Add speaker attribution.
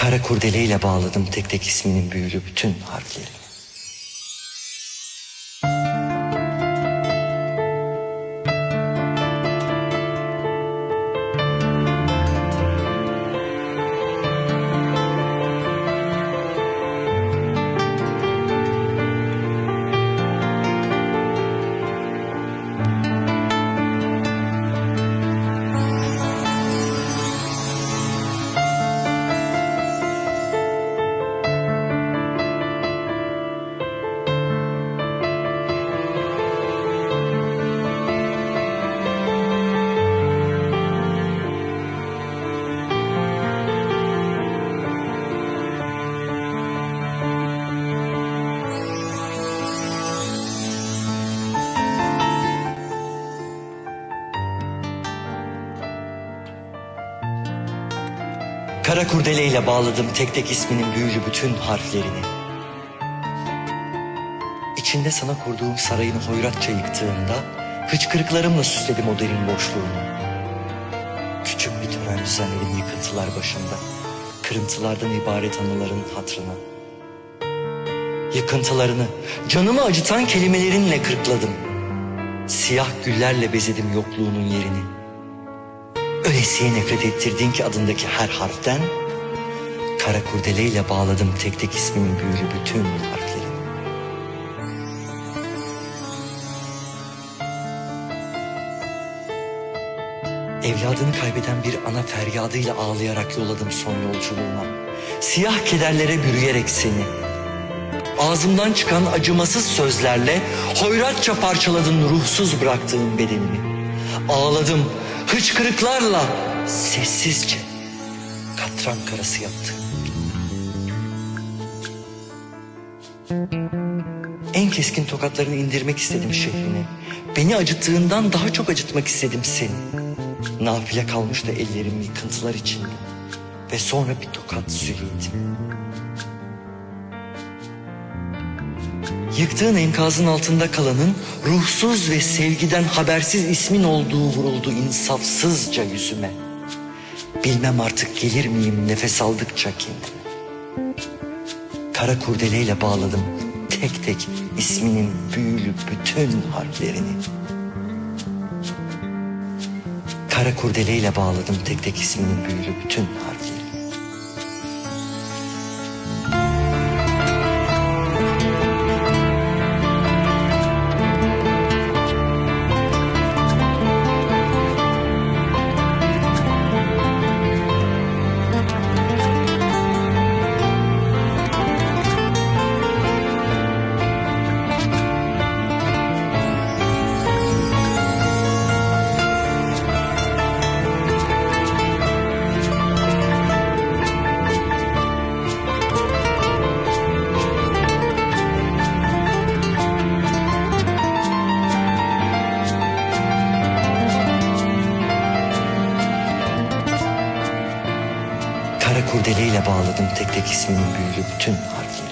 Speaker 1: Kara kurdeleyle bağladım tek tek isminin büyülü bütün harflerini. Kara kurdeleyle bağladım tek tek isminin büyülü bütün harflerini. İçinde sana kurduğum sarayını hoyratça yıktığında hıçkırıklarımla süsledim o derin boşluğunu. Küçük bir tören düzenledim yıkıntılar başında. Kırıntılardan ibaret anıların hatrına. Yıkıntılarını canımı acıtan kelimelerinle kırkladım. Siyah güllerle bezedim yokluğunun yerini. Öylesiye nefret ettirdin ki adındaki her harften Kara kurdeleyle bağladım tek tek isminin büyülü bütün harflerini. Evladını kaybeden bir ana feryadıyla ağlayarak yolladım son yolculuğuma. Siyah kederlere bürüyerek seni. Ağzımdan çıkan acımasız sözlerle hoyratça parçaladın ruhsuz bıraktığın bedenimi. Ağladım hıçkırıklarla sessizce katran karası yaptım. En keskin tokatlarını indirmek istedim şehrine. Beni acıttığından daha çok acıtmak istedim seni. Nafile kalmış da ellerim yıkıntılar içinde. Ve sonra bir tokat sürüyordum. Yıktığın enkazın altında kalanın ruhsuz ve sevgiden habersiz ismin olduğu vuruldu insafsızca yüzüme. Bilmem artık gelir miyim nefes aldıkça kendime. Kara kurdeleyle bağladım tek tek isminin büyülü bütün harflerini. Kara kurdeleyle bağladım tek tek isminin büyülü bütün harflerini. Kara kurdeleyle bağladım tek tek isminin büyülü bütün harflerini.